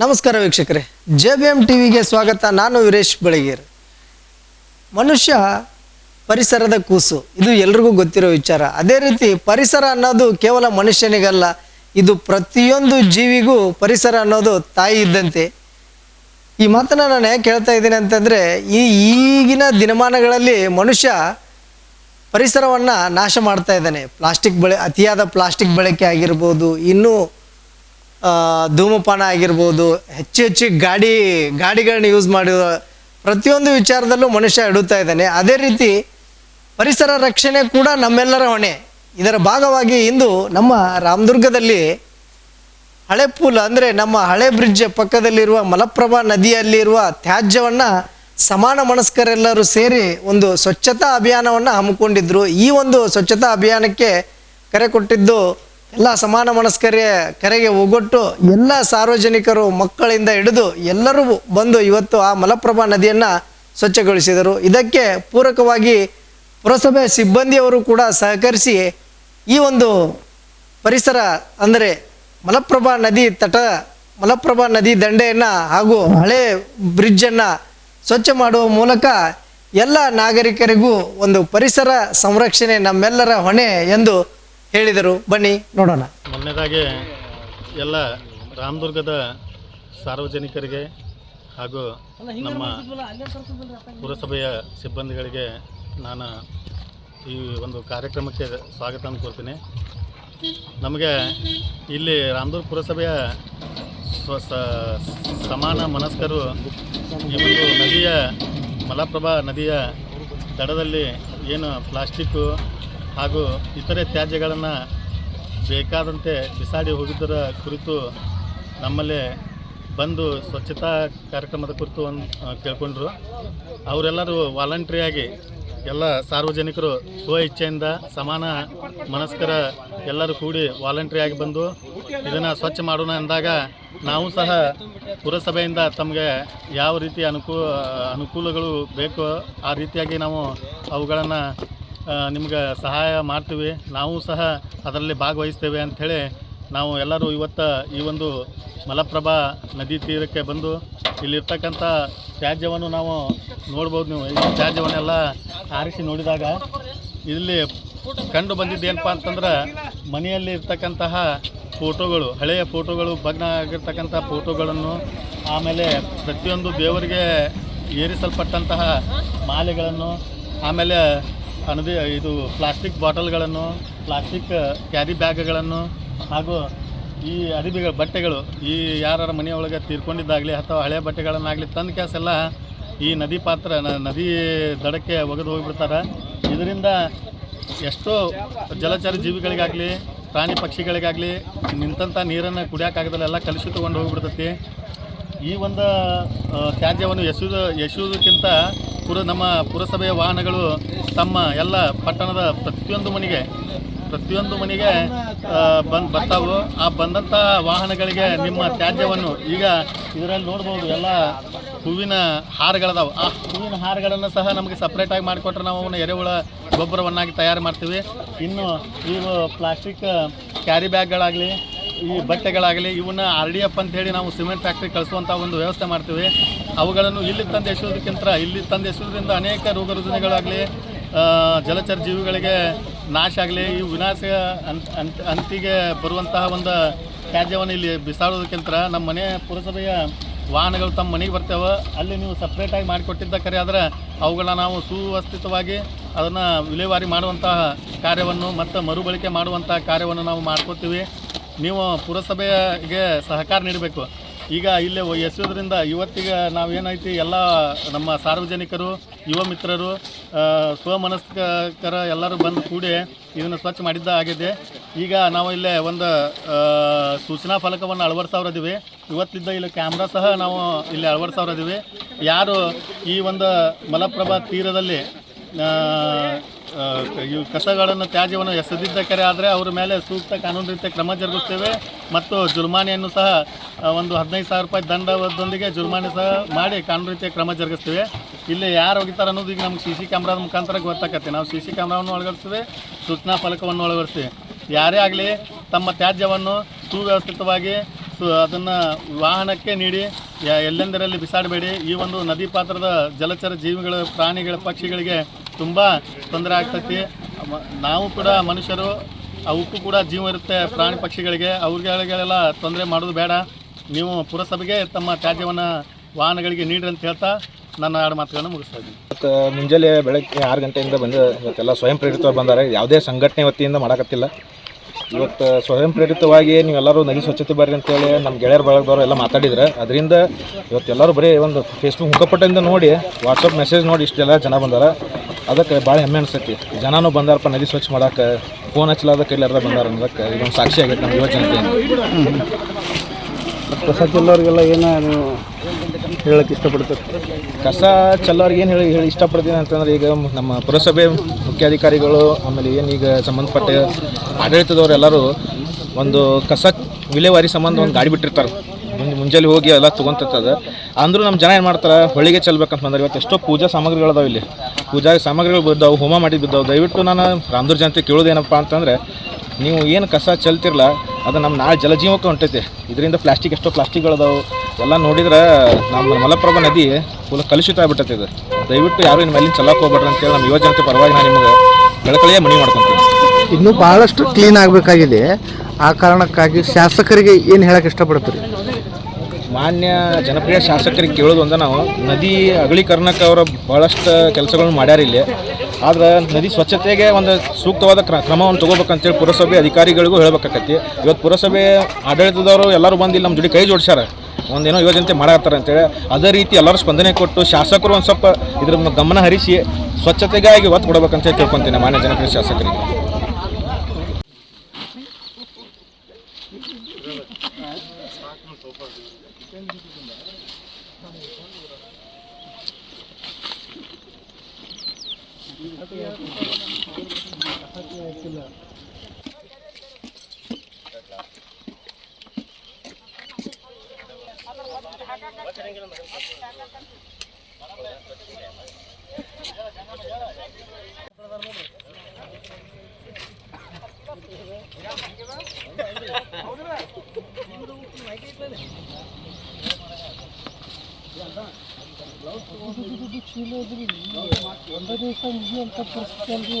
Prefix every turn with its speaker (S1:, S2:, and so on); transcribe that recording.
S1: ನಮಸ್ಕಾರ ವೀಕ್ಷಕರೇ. J B M ಟಿವಿಗೆ ಸ್ವಾಗತ. ನಾನು ವೀರೇಶ್ ಬೆಳಗೇರ್. ಮನುಷ್ಯ ಪರಿಸರದ ಕೂಸು. ಇದು ಎಲ್ರಿಗೂ ಗೊತ್ತಿರೋ ವಿಚಾರ. ಅದೇ ರೀತಿ ಪರಿಸರ ಅನ್ನೋದು ಕೇವಲ ಮನುಷ್ಯನಿಗಲ್ಲ, ಇದು ಪ್ರತಿಯೊಂದು ಜೀವಿಗೂ ಪರಿಸರ ಅನ್ನೋದು ತಾಯಿ ಇದ್ದಂತೆ. ಈ ಮಾತನ್ನು ನಾನು ಯಾಕೆ ಹೇಳ್ತಾ ಇದ್ದೀನಿ ಅಂತಂದರೆ, ಈ ಈಗಿನ ದಿನಮಾನಗಳಲ್ಲಿ ಮನುಷ್ಯ ಪರಿಸರವನ್ನು ನಾಶ ಮಾಡ್ತಾ ಇದ್ದಾನೆ. ಪ್ಲಾಸ್ಟಿಕ್ ಬಳೆ, ಅತಿಯಾದ ಪ್ಲಾಸ್ಟಿಕ್ ಬಳಕೆ ಆಗಿರ್ಬೋದು, ಇನ್ನೂ ಧೂಮಪಾನ ಆಗಿರ್ಬೋದು, ಹೆಚ್ಚು ಹೆಚ್ಚು ಗಾಡಿ, ಗಾಡಿಗಳನ್ನ ಯೂಸ್ ಮಾಡುವ ಪ್ರತಿಯೊಂದು ವಿಚಾರದಲ್ಲೂ ಮನುಷ್ಯ ಇಡುತ್ತಾ ಇದ್ದಾನೆ. ಅದೇ ರೀತಿ ಪರಿಸರ ರಕ್ಷಣೆ ಕೂಡ ನಮ್ಮೆಲ್ಲರ ಹೊಣೆ. ಇದರ ಭಾಗವಾಗಿ ಇಂದು ನಮ್ಮ ರಾಮದುರ್ಗದಲ್ಲಿ ಹಳೆ ಪೂಲ್ ಅಂದರೆ ನಮ್ಮ ಹಳೆ ಬ್ರಿಡ್ಜ್ ಪಕ್ಕದಲ್ಲಿರುವ ಮಲಪ್ರಭಾ ನದಿಯಲ್ಲಿರುವ ತ್ಯಾಜ್ಯವನ್ನು ಸಮಾನ ಮನಸ್ಕರೆಲ್ಲರೂ ಸೇರಿ ಒಂದು ಸ್ವಚ್ಛತಾ ಅಭಿಯಾನವನ್ನು ಹಮ್ಮಿಕೊಂಡಿದ್ರು. ಈ ಒಂದು ಸ್ವಚ್ಛತಾ ಅಭಿಯಾನಕ್ಕೆ ಕರೆ ಕೊಟ್ಟಿದ್ದು ಎಲ್ಲ ಸಮಾನ ಮನಸ್ಕರೇ ಕರೆಗೆ ಒಗ್ಗೊಟ್ಟು ಎಲ್ಲ ಸಾರ್ವಜನಿಕರು ಮಕ್ಕಳಿಂದ ಹಿಡಿದು ಎಲ್ಲರೂ ಬಂದು ಇವತ್ತು ಆ ಮಲಪ್ರಭಾ ನದಿಯನ್ನು ಸ್ವಚ್ಛಗೊಳಿಸಿದರು. ಇದಕ್ಕೆ ಪೂರಕವಾಗಿ ಪುರಸಭೆ ಸಿಬ್ಬಂದಿಯವರು ಕೂಡ ಸಹಕರಿಸಿ ಈ ಒಂದು ಪರಿಸರ ಅಂದರೆ ಮಲಪ್ರಭಾ ನದಿ ತಟ, ಮಲಪ್ರಭಾ ನದಿ ದಂಡೆಯನ್ನು ಹಾಗೂ ಹಳೆ ಬ್ರಿಡ್ಜನ್ನು ಸ್ವಚ್ಛ ಮಾಡುವ ಮೂಲಕ ಎಲ್ಲ ನಾಗರಿಕರಿಗೂ ಒಂದು ಪರಿಸರ ಸಂರಕ್ಷಣೆ ನಮ್ಮೆಲ್ಲರ ಹೊಣೆ ಎಂದು ಹೇಳಿದರು. ಬನ್ನಿ, ನೋಡೋಣ.
S2: ಮೊನ್ನೆದಾಗಿ ಎಲ್ಲ ರಾಮದುರ್ಗದ ಸಾರ್ವಜನಿಕರಿಗೆ ಹಾಗೂ ನಮ್ಮ ಪುರಸಭೆಯ ಸಿಬ್ಬಂದಿಗಳಿಗೆ ನಾನು ಈ ಒಂದು ಕಾರ್ಯಕ್ರಮಕ್ಕೆ ಸ್ವಾಗತ ಕೋರ್ತೀನಿ ನಮಗೆ ಇಲ್ಲಿ ರಾಮದುರ್ಗ ಪುರಸಭೆಯ ಸಮಾನ ಮನಸ್ಕರು ಈ ಒಂದು ನದಿಯ ಮಲಪ್ರಭಾ ನದಿಯ ದಡದಲ್ಲಿ ಏನು ಪ್ಲಾಸ್ಟಿಕ್ಕು ಹಾಗೂ ಇತರೆ ತ್ಯಾಜ್ಯಗಳನ್ನು ಬೇಕಾದಂತೆ ಬಿಸಾಡಿ ಹೋಗಿದ್ದರ ಕುರಿತು ನಮ್ಮಲ್ಲಿ ಬಂದು ಸ್ವಚ್ಛತಾ ಕಾರ್ಯಕ್ರಮದ ಕುರಿತು ಒಂದು ಕೇಳ್ಕೊಂಡ್ರು. ಅವರೆಲ್ಲರೂ ವಾಲಂಟ್ರಿಯಾಗಿ ಎಲ್ಲ ಸಾರ್ವಜನಿಕರು ಸ್ವ ಇಚ್ಛೆಯಿಂದ ಸಮಾನ ಮನಸ್ಕರ ಎಲ್ಲರೂ ಕೂಡಿ ವಾಲಂಟ್ರಿಯಾಗಿ ಬಂದು ಇದನ್ನು ಸ್ವಚ್ಛ ಮಾಡೋಣ ಅಂದಾಗ ನಾವು ಸಹ ಪುರಸಭೆಯಿಂದ ತಮಗೆ ಯಾವ ರೀತಿ ಅನುಕೂ ಅನುಕೂಲಗಳು ಬೇಕೋ ಆ ರೀತಿಯಾಗಿ ನಾವು ಅವುಗಳನ್ನು ನಿಮ್ಗೆ ಸಹಾಯ ಮಾಡ್ತೀವಿ. ನಾವು ಸಹ ಅದರಲ್ಲಿ ಭಾಗವಹಿಸ್ತೇವೆ ಅಂಥೇಳಿ ನಾವು ಎಲ್ಲರೂ ಇವತ್ತು ಈ ಒಂದು ಮಲಪ್ರಭಾ ನದಿ ತೀರಕ್ಕೆ ಬಂದು ಇಲ್ಲಿರ್ತಕ್ಕಂಥ ತ್ಯಾಜ್ಯವನ್ನು ನಾವು ನೋಡ್ಬೋದು ನೀವು. ಈ ತ್ಯಾಜ್ಯವನ್ನೆಲ್ಲ ಆರಿಸಿ ನೋಡಿದಾಗ ಇಲ್ಲಿ ಕಂಡು ಬಂದಿದ್ದೇನಪ್ಪ ಅಂತಂದ್ರೆ ಮನೆಯಲ್ಲಿ ಇರ್ತಕ್ಕಂತಹ ಫೋಟೋಗಳು, ಹಳೆಯ ಫೋಟೋಗಳು ಭಗ್ನ ಆಗಿರ್ತಕ್ಕಂಥ ಫೋಟೋಗಳನ್ನು, ಆಮೇಲೆ ಪ್ರತಿಯೊಂದು ದೇವರಿಗೆ ಏರಿಸಲ್ಪಟ್ಟಂತಹ ಮಾಲೆಗಳನ್ನು, ಆಮೇಲೆ ಅನದಿ, ಇದು ಪ್ಲಾಸ್ಟಿಕ್ ಬಾಟಲ್ಗಳನ್ನು ಪ್ಲಾಸ್ಟಿಕ್ ಕ್ಯಾರಿ ಬ್ಯಾಗ್ಗಳನ್ನು ಹಾಗೂ ಈ ಅರಿಬಿಗಳು ಬಟ್ಟೆಗಳು, ಈ ಯಾರ ಮನೆಯೊಳಗೆ ತೀರ್ಕೊಂಡಿದ್ದಾಗಲಿ ಅಥವಾ ಹಳೆಯ ಬಟ್ಟೆಗಳನ್ನಾಗಲಿ ತಂದು ಕ್ಯಾಸೆಲ್ಲ ಈ ನದಿ ಪಾತ್ರ ನದಿ ದಡಕ್ಕೆ ಒಗೆದು ಹೋಗಿಬಿಡ್ತಾರೆ. ಇದರಿಂದ ಎಷ್ಟೋ ಜಲಚರ ಜೀವಿಗಳಿಗಾಗಲಿ, ಪ್ರಾಣಿ ಪಕ್ಷಿಗಳಿಗಾಗಲಿ ನಿಂತಂಥ ನೀರನ್ನು ಕುಡಿಯೋಕ್ಕಾಗದಲ್ಲೆಲ್ಲ ಕಲುಷಿತಗೊಂಡು ಹೋಗಿಬಿಡ್ತತಿ. ಈ ಒಂದು ತ್ಯಾಜ್ಯವನ್ನು ಎಸೆಯುವುದು ಎಸೆಯುವುದಕ್ಕಿಂತ ಪುರ ನಮ್ಮ ಪುರಸಭೆಯ ವಾಹನಗಳು ತಮ್ಮ ಎಲ್ಲ ಪಟ್ಟಣದ ಪ್ರತಿಯೊಂದು ಮನೆಗೆ ಪ್ರತಿಯೊಂದು ಮನೆಗೆ ಬಂದು ಬರ್ತಾವು. ಆ ಬಂದಂಥ ವಾಹನಗಳಿಗೆ ನಿಮ್ಮ ತ್ಯಾಜ್ಯವನ್ನು ಈಗ ಇದರಲ್ಲಿ ನೋಡ್ಬೋದು. ಎಲ್ಲ ಹೂವಿನ ಹಾರಗಳದಾವು. ಆ ಹೂವಿನ ಹಾರಗಳನ್ನು ಸಹ ನಮಗೆ ಸಪ್ರೇಟಾಗಿ ಮಾಡಿಕೊಟ್ರೆ ನಾವು ಅವನ್ನ ಎರೆಹುಳ ಗೊಬ್ಬರವನ್ನಾಗಿ ತಯಾರು ಮಾಡ್ತೀವಿ. ಇನ್ನು ಇವು ಪ್ಲಾಸ್ಟಿಕ್ ಕ್ಯಾರಿ ಬ್ಯಾಗ್ಗಳಾಗಲಿ ಈ ಬಟ್ಟೆಗಳಾಗಲಿ, ಇವನ್ನ ಆರ್ ಡಿ ಎಫ್ ಅಂತ ಹೇಳಿ ನಾವು ಸಿಮೆಂಟ್ ಫ್ಯಾಕ್ಟ್ರಿ ಕಳಿಸುವಂಥ ಒಂದು ವ್ಯವಸ್ಥೆ ಮಾಡ್ತೀವಿ. ಅವುಗಳನ್ನು ಇಲ್ಲಿ ತಂದು ಎಸೆಯೋದಕ್ಕಿಂತ ಇಲ್ಲಿ ತಂದು ಎಸೆಯೋದ್ರಿಂದ ಅನೇಕ ರೋಗ ರುಜಿನಗಳಾಗಲಿ ಜಲಚರ ಜೀವಿಗಳಿಗೆ ನಾಶ ಆಗಲಿ, ಈ ವಿನಾಶ ಅಂತ್ ಅಂತ್ ಅಂತಿಗೆ ಬರುವಂತಹ ಒಂದು ತ್ಯಾಜ್ಯವನ್ನು ಇಲ್ಲಿ ಬಿಸಾಡೋದಕ್ಕಿಂತ ನಮ್ಮ ಮನೆ ಪುರಸಭೆಯ ವಾಹನಗಳು ತಮ್ಮ ಮನೆಗೆ ಬರ್ತೇವೆ. ಅಲ್ಲಿ ನೀವು ಸಪ್ರೇಟಾಗಿ ಮಾಡಿಕೊಟ್ಟಿದ್ದ ಕರೆ ಆದರೆ ಅವುಗಳನ್ನ ನಾವು ಸುವ್ಯವಸ್ಥಿತವಾಗಿ ಅದನ್ನು ವಿಲೇವಾರಿ ಮಾಡುವಂತಹ ಕಾರ್ಯವನ್ನು ಮತ್ತು ಮರುಬಳಕೆ ಮಾಡುವಂತಹ ಕಾರ್ಯವನ್ನು ನಾವು ಮಾಡ್ಕೋತೀವಿ. ನೀವು ಪುರಸಭೆಗೆ ಸಹಕಾರ ನೀಡಬೇಕು. ಈಗ ಇಲ್ಲೇ ಎಸೆಯೋದ್ರಿಂದ ಇವತ್ತಿಗೆ ನಾವೇನೈತಿ ಎಲ್ಲ ನಮ್ಮ ಸಾರ್ವಜನಿಕರು, ಯುವ ಮಿತ್ರರು ಸ್ವಮನಸ್ಕರ ಎಲ್ಲರೂ ಬಂದು ಕೂಡಿ ಇದನ್ನು ಸ್ವಚ್ಛ ಮಾಡಿದ್ದ ಆಗಿದೆ ಈಗ ನಾವು ಇಲ್ಲೇ ಒಂದು ಸೂಚನಾ ಫಲಕವನ್ನು ಅಳವಡಿಸವ್ರದೀವಿ ಇವತ್ತಿದ್ದ ಇಲ್ಲಿ ಕ್ಯಾಮ್ರಾ ಸಹ ನಾವು ಇಲ್ಲಿ ಅಳವಡಿಸವ್ರದೀವಿ ಯಾರು ಈ ಒಂದು ಮಲಪ್ರಭಾ ತೀರದಲ್ಲಿ ಇವು ಕಸಗಳನ್ನು ತ್ಯಾಜ್ಯವನ್ನು ಎಸೆದಿದ್ದ ಕರೆ ಆದರೆ ಅವರ ಮೇಲೆ ಸೂಕ್ತ ಕಾನೂನು ರೀತಿಯ ಕ್ರಮ ಜರುಗಿಸ್ತೇವೆ. ಮತ್ತು ಜುರ್ಮಾನೆಯನ್ನು ಸಹ ಒಂದು ಹದಿನೈದು ಸಾವಿರ ರೂಪಾಯಿ ದಂಡದೊಂದಿಗೆ ಜುರ್ಮಾನೆ ಸಹ ಮಾಡಿ ಕಾನೂನು ರೀತಿಯ ಕ್ರಮ ಜರುಗಿಸ್ತೇವೆ. ಇಲ್ಲಿ ಯಾರು ಹೋಗಿತಾರೆ ಅನ್ನೋದು ಈಗ ನಮ್ಗೆ ಸಿ ಸಿ ಕ್ಯಾಮ್ರಾದ ಮುಖಾಂತರ ಗೊತ್ತಾಗತ್ತೆ ನಾವು ಸಿ ಸಿ ಕ್ಯಾಮ್ರಾವನ್ನು ಒಳಗಡಿಸ್ತೇವೆ ಸೂಚನಾ ಫಲಕವನ್ನು ಒಳಗಡಿಸ್ತೇವೆ ಯಾರೇ ಆಗಲಿ ತಮ್ಮ ತ್ಯಾಜ್ಯವನ್ನು ಸುವ್ಯವಸ್ಥಿತವಾಗಿ ಸೊ, ಅದನ್ನು ವಾಹನಕ್ಕೆ ನೀಡಿ ಎಲ್ಲೆಂದರಲ್ಲಿ ಬಿಸಾಡಬೇಡಿ. ಈ ಒಂದು ನದಿ ಪಾತ್ರದ ಜಲಚರ ಜೀವಿಗಳ, ಪ್ರಾಣಿಗಳ, ಪಕ್ಷಿಗಳಿಗೆ ತುಂಬ ತೊಂದರೆ ಆಗ್ತೈತಿ. ನಾವು ಕೂಡ ಮನುಷ್ಯರು, ಅವಕ್ಕೂ ಕೂಡ ಜೀವ ಇರುತ್ತೆ ಪ್ರಾಣಿ ಪಕ್ಷಿಗಳಿಗೆ. ಅವ್ರಿಗೆಲ್ಲ ತೊಂದರೆ ಮಾಡೋದು ಬೇಡ. ನೀವು ಪುರಸಭೆಗೆ ತಮ್ಮ ತ್ಯಾಜ್ಯವನ್ನು, ವಾಹನಗಳಿಗೆ ನೀಡ್ರಿ ಅಂತ ಹೇಳ್ತಾ ನನ್ನ ಎರಡು ಮಾತುಗಳನ್ನು ಮುಗಿಸ್ತಾ ಇದ್ದೀನಿ.
S3: ಇವತ್ತು ಮುಂಜಾನೆ ಬೆಳಗ್ಗೆ ಆರು ಗಂಟೆಯಿಂದ ಬಂದು ಇವತ್ತೆಲ್ಲ ಸ್ವಯಂ ಪ್ರೇರಿತವಾಗಿ ಬಂದಾರೆ. ಯಾವುದೇ ಸಂಘಟನೆ ವತಿಯಿಂದ ಮಾಡಕತ್ತಿಲ್ಲ. ಇವತ್ತು ಸ್ವಯಂ ಪ್ರೇರಿತವಾಗಿ ನೀವೆಲ್ಲರೂ ನದಿ ಸ್ವಚ್ಛತೆ ಬರ್ರಿ ಅಂತೇಳಿ ನಮ್ಮ ಗೆಳೆಯರ ಬಳಗದವರು ಎಲ್ಲ ಮಾತಾಡಿದ್ರೆ. ಅದರಿಂದ ಇವತ್ತೆಲ್ಲರೂ ಬರೀ ಒಂದು ಫೇಸ್ಬುಕ್ ಮುಖಪಟ್ಟಿಂದ ನೋಡಿ ವಾಟ್ಸಪ್ ಮೆಸೇಜ್ ನೋಡಿ ಇಷ್ಟೆಲ್ಲ ಜನ ಬಂದಾರ. ಅದಕ್ಕೆ ಭಾಳ ಹೆಮ್ಮೆ ಅನಿಸ್ತೈತಿ. ಜನನೂ ಬಂದಾರಪ್ಪ ನದಿ ಸ್ವಚ್ಛ ಮಾಡಕ್ಕೆ. ಫೋನ್ ಹಚ್ಚಲಾದ ಕೈಲಾರ್ದ ಬಂದಾರ ಅನ್ನೋದಕ್ಕೆ ಇದೊಂದು ಸಾಕ್ಷಿ ಆಗೈತೆ ನಮ್ಮ ಯುವಜನತೆ
S4: ಕಸ ಚೆಲ್ಲೋರಿಗೆಲ್ಲ ಏನೋ ನೀವು ಹೇಳಕ್ಕೆ ಇಷ್ಟಪಡ್ತಾರೆ?
S3: ಕಸ ಚೆಲ್ಲೋರಿಗೆ ಏನು ಹೇಳಿ ಹೇಳಿ ಇಷ್ಟಪಡ್ತೀನಿ ಅಂತಂದ್ರೆ ಈಗ ನಮ್ಮ ಪುರಸಭೆ ಮುಖ್ಯಾಧಿಕಾರಿಗಳು ಆಮೇಲೆ ಏನು ಈಗ ಸಂಬಂಧಪಟ್ಟ ಆಡಳಿತದವರು ಎಲ್ಲರೂ ಒಂದು ಕಸ ವಿಲೇವಾರಿ ಸಂಬಂಧ ಒಂದು ಗಾಡಿ ಬಿಟ್ಟಿರ್ತಾರೆ. ಮುಂಜಾನೆ ಹೋಗಿ ಎಲ್ಲ ತೊಗೊಂತದ ಅಂದರೂ ನಮ್ಮ ಜನ ಏನು ಮಾಡ್ತಾರೆ ಹೊಳಿಗೆ ಚೆಲ್ಬೇಕಂತ ಬಂದ್ರೆ. ಇವತ್ತು ಎಷ್ಟೋ ಪೂಜಾ ಸಾಮಗ್ರಿಗಳದಾವೆ ಇಲ್ಲಿ. ಪೂಜಾ ಸಾಮಗ್ರಿಗಳು ಬಿದ್ದಾವೆ, ಹೋಮ ಮಾಡಿದ್ದು ಬಿದ್ದಾವೆ. ದಯವಿಟ್ಟು ನಾನು ರಾಮದುರ್ ಜನತೆ ಕೇಳೋದೇನಪ್ಪ ಅಂತಂದರೆ, ನೀವು ಏನು ಕಸ ಚೆಲ್ತಿರಲ್ಲ ಅದು ನಮ್ಮ ನಾಳೆ ಜಲಜೀವಕ್ಕೆ ಹೊಂಟೈತೆ. ಇದರಿಂದ ಪ್ಲಾಸ್ಟಿಕ್ ಎಷ್ಟೋ ಪ್ಲಾಸ್ಟಿಕ್ಗಳದಾವೆ ಎಲ್ಲ ನೋಡಿದ್ರೆ ನಮ್ಮ ಮಲಪ್ರಭಾ ನದಿ ಫುಲ್ ಕಲುಷಿತ ಆಗ್ಬಿಟ್ಟೈತೆ ಇದು. ದಯವಿಟ್ಟು ಯಾರು ಇನ್ನು ಮೇಲಿನ ಚಲಕ್ಕೆ ಹೋಗ್ಬೇಡ್ರಿ ಅಂತೇಳಿ ನಮ್ಮ ಯುವ ಜನತೆ ಪರವಾಗಿ ನಾನು ನಿಮಗೆ ಬೆಳಕಳಿಯೇ ಮನವಿ ಮಾಡ್ಕೊತೀನಿ.
S4: ಇನ್ನೂ ಭಾಳಷ್ಟು ಕ್ಲೀನ್ ಆಗಬೇಕಾಗಿದೆ. ಆ ಕಾರಣಕ್ಕಾಗಿ ಶಾಸಕರಿಗೆ ಏನು ಹೇಳಕ್ಕೆ ಇಷ್ಟಪಡ್ತೀರಿ?
S3: ಮಾನ್ಯ ಜನಪ್ರಿಯ ಶಾಸಕರಿಗೆ ಕೇಳೋದು ಅಂದ್ರೆ ನಾವು ನದಿ ಅಗಲೀಕರಣಕ್ಕೆ ಅವರು ಭಾಳಷ್ಟು ಕೆಲಸಗಳನ್ನು ಮಾಡ್ಯಾರ ಇಲ್ಲಿ. ಆದ್ರೆ ನದಿ ಸ್ವಚ್ಛತೆಗೆ ಒಂದು ಸೂಕ್ತವಾದ ಕ್ರ ಕ್ರಮವನ್ನು ತೊಗೋಬೇಕಂತೇಳಿ ಪುರಸಭೆ ಅಧಿಕಾರಿಗಳಿಗೂ ಹೇಳಬೇಕಾಕತಿ ಇವತ್ತು ಪುರಸಭೆ ಆಡಳಿತದವರು ಎಲ್ಲರೂ ಬಂದಿಲ್ಲ ನಮ್ಮ ಜೋಡಿ ಕೈ ಜೋಡಿಸ್ಯಾರ. ಒಂದೇನೋ ಯೋಜನೆ ಮಾಡಾಕತ್ತಾರ ಅಂತೇಳಿ. ಅದೇ ರೀತಿ ಎಲ್ಲರೂ ಸ್ಪಂದನೆ ಕೊಟ್ಟು ಶಾಸಕರು ಒಂದು ಸ್ವಲ್ಪ ಇದ್ರ ಗಮನ ಹರಿಸಿ ಸ್ವಚ್ಛತೆಗಾಗಿ ಒತ್ತು ಕೊಡ್ಬೇಕಂತ ತಿಳ್ಕೊತೀನಿ ಮಾನ್ಯ ಜನಪ್ರಿಯ ಶಾಸಕರಿಗೆ. ಚೀಲೋದ್ರಿ ಒಂದೇ ದಿವಸ ಮುಗಿಯುವಂಥ ಪರಿಸ್ಥಿತಿ ಅಲ್ರಿ